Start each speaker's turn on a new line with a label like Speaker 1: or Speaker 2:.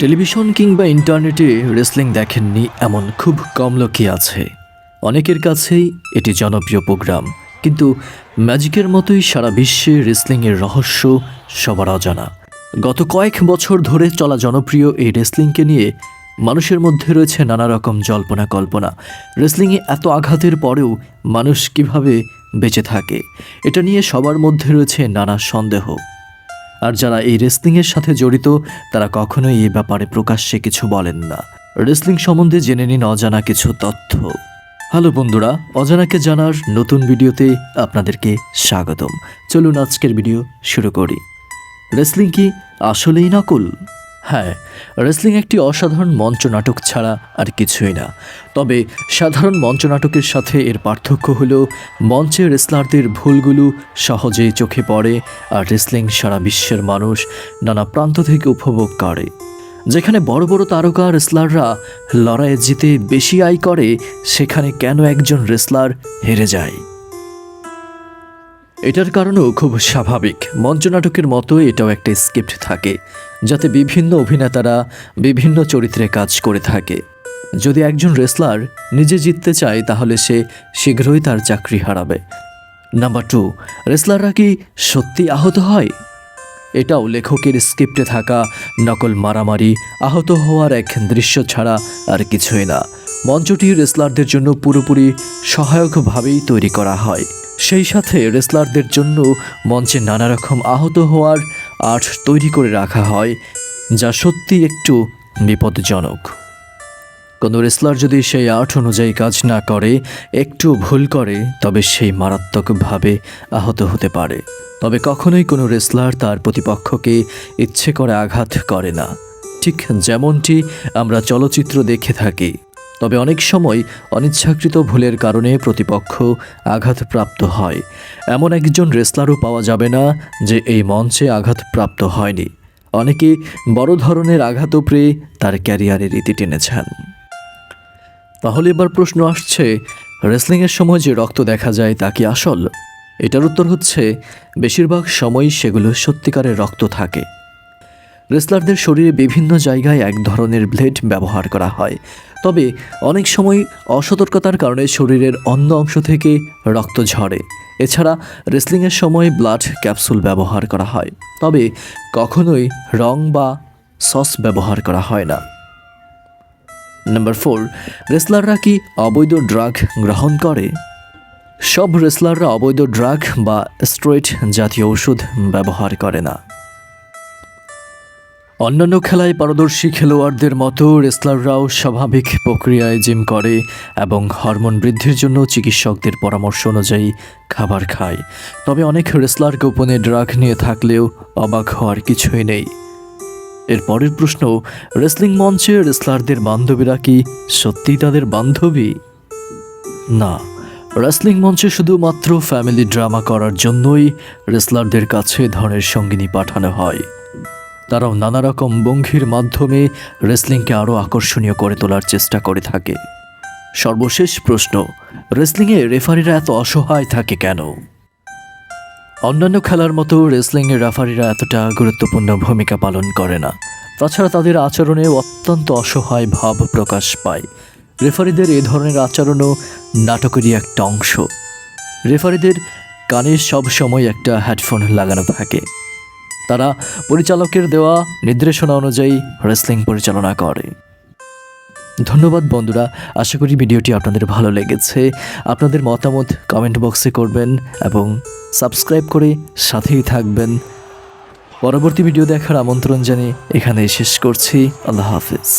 Speaker 1: Television কিংবা ইন্টারনেটে wrestling দেখেননি এমন খুব কম লোকই আছে। অনেকের কাছেই এটি জনপ্রিয় প্রোগ্রাম, কিন্তু ম্যাজিকের মতোই সারা বিশ্বে রেসলিংয়ের রহস্য সবার অজানা। গত কয়েক বছর ধরে চলা জনপ্রিয় এই রেসলিংকে নিয়ে মানুষের মধ্যে রয়েছে নানা রকম জল্পনা কল্পনা। রেসলিংয়ে এত আঘাতের পরেও মানুষ কীভাবে বেঁচে থাকে, এটা নিয়ে সবার মধ্যে রয়েছে নানা সন্দেহ। আর যারা এই রেসলিংয়ের সাথে জড়িত, তারা কখনোই এ ব্যাপারে প্রকাশ্যে কিছু বলেন না। রেসলিং সম্বন্ধে জেনে নিন অজানা কিছু তথ্য। হ্যালো বন্ধুরা, অজানাকে জানার নতুন ভিডিওতে আপনাদেরকে স্বাগতম। চলুন আজকের ভিডিও শুরু করি। রেসলিং কি আসলেই নকল? হ্যাঁ রেসলিং একটি অসাধারণ মঞ্চনাটক ছাড়া আর কিছুই না। তবে সাধারণ মঞ্চনাটকের সাথে এর পার্থক্য হলো, মঞ্চে রেসলারদের ভুলগুলো সহজেই চোখে পড়ে আর রেসলিং সারা বিশ্বের মানুষ নানা প্রান্ত থেকে উপভোগ করে। যেখানে বড় বড় তারকা রেসলাররা লড়াইয়ে জিতে বেশি আয় করে, সেখানে কেন একজন রেসলার হেরে যায়? এটার কারণও খুব স্বাভাবিক। মঞ্চনাটকের মতো এটাও একটা স্ক্রিপ্ট থাকে, যাতে বিভিন্ন অভিনেতারা বিভিন্ন চরিত্রে কাজ করে থাকে। যদি একজন রেসলার নিজে জিততে চায়, তাহলে সে শীঘ্রই তার চাকরি হারাবে। নাম্বার টু, রেসলাররা কি সত্যি আহত হয়? এটাও লেখকের স্ক্রিপ্টে থাকা নকল মারামারি, আহত হওয়ার এক দৃশ্য ছাড়া আর কিছুই না। মঞ্চটি রেসলারদের জন্য পুরোপুরি সহায়কভাবেই তৈরি করা হয়। সেই সাথে রেসলারদের জন্য মঞ্চে নানা রকম আহত হওয়ার আর্ট তৈরি করে রাখা হয়, যা সত্যি একটু বিপদজনক। কোনো রেসলার যদি সেই আর্ট অনুযায়ী কাজ না করে, একটু ভুল করে, তবে সেই মারাত্মকভাবে আহত হতে পারে। তবে কখনোই কোনো রেসলার তার প্রতিপক্ষকে ইচ্ছে করে আঘাত করে না। ঠিক যেমনটি আমরা চলচ্চিত্র দেখে থাকি। তবে অনেক সময় অনিচ্ছাকৃত ভুলের কারণে প্রতিপক্ষ আঘাতপ্রাপ্ত হয়। এমন একজন রেসলারও পাওয়া যাবে না যে এই মঞ্চে আঘাতপ্রাপ্ত হয়নি। অনেকে বড় ধরনের আঘাতও পেয়ে তার ক্যারিয়ারের ইতি টেনেছেন। তাহলে এবার প্রশ্ন আসছে, রেসলিংয়ের সময় যে রক্ত দেখা যায় তা কি আসল? এটার উত্তর হচ্ছে, বেশিরভাগ সময়ই সেগুলো সত্যিকারের রক্ত থাকে। রেসলারদের শরীরে বিভিন্ন জায়গায় এক ধরনের ব্লেড ব্যবহার করা হয়। তবে অনেক সময় অসতর্কতার কারণে শরীরের অন্য অংশ থেকে রক্ত ঝরে। এছাড়া রেসলিংয়ের সময় ব্লাড ক্যাপসুল ব্যবহার করা হয়। তবে কখনোই রং বা সস ব্যবহার করা হয় না। নাম্বার ফোর, রেসলাররা কি অবৈধ ড্রাগ গ্রহণ করে? সব রেসলাররা অবৈধ ড্রাগ বা স্ট্রয়েড জাতীয় ওষুধ ব্যবহার করে না। অন্যান্য খেলায় পারদর্শী খেলোয়াড়দের মতো রেসলাররাও স্বাভাবিক প্রক্রিয়ায় জিম করে এবং হরমোন বৃদ্ধির জন্য চিকিৎসকদের পরামর্শ অনুযায়ী খাবার খায়। তবে অনেক রেসলার গোপনে ড্রাগ নিয়ে থাকলেও অবাক হওয়ার কিছুই নেই। এর পরের প্রশ্ন, রেসলিং মঞ্চে রেসলারদের বান্ধবীরা কি সত্যিই তাদের বান্ধবী? না, রেসলিং মঞ্চে শুধুমাত্র ফ্যামিলি ড্রামা করার জন্যই রেসলারদের কাছে ধনের সঙ্গিনী পাঠানো হয়। তারাও নানা রকম ভঙ্গির মাধ্যমে রেসলিংকে আরও আকর্ষণীয় করে তোলার চেষ্টা করে থাকে। সর্বশেষ প্রশ্ন, রেসলিংয়ে রেফারিরা এত অসহায় থাকে কেন? অন্যান্য খেলার মতো রেসলিংয়ের রেফারিরা এতটা গুরুত্বপূর্ণ ভূমিকা পালন করে না। তাছাড়া তাদের আচরণে অত্যন্ত অসহায় ভাব প্রকাশ পায়। রেফারিদের এ ধরনের আচরণও নাটকেরই একটা অংশ। রেফারিদের কানে সব সময় একটা হেডফোন লাগানো থাকে। তারা পরিচালকের দেওয়া নির্দেশনা অনুযায়ী রেসলিং পরিচালনা করে। ধন্যবাদ বন্ধুরা, আশা করি ভিডিওটি আপনাদের ভালো লেগেছে। আপনাদের মতামত কমেন্ট বক্সে করবেন এবং সাবস্ক্রাইব করে সাথেই থাকবেন। পরবর্তী ভিডিও দেখার আমন্ত্রণ জানিয়ে এখানে শেষ করছি। আল্লাহ হাফিজ।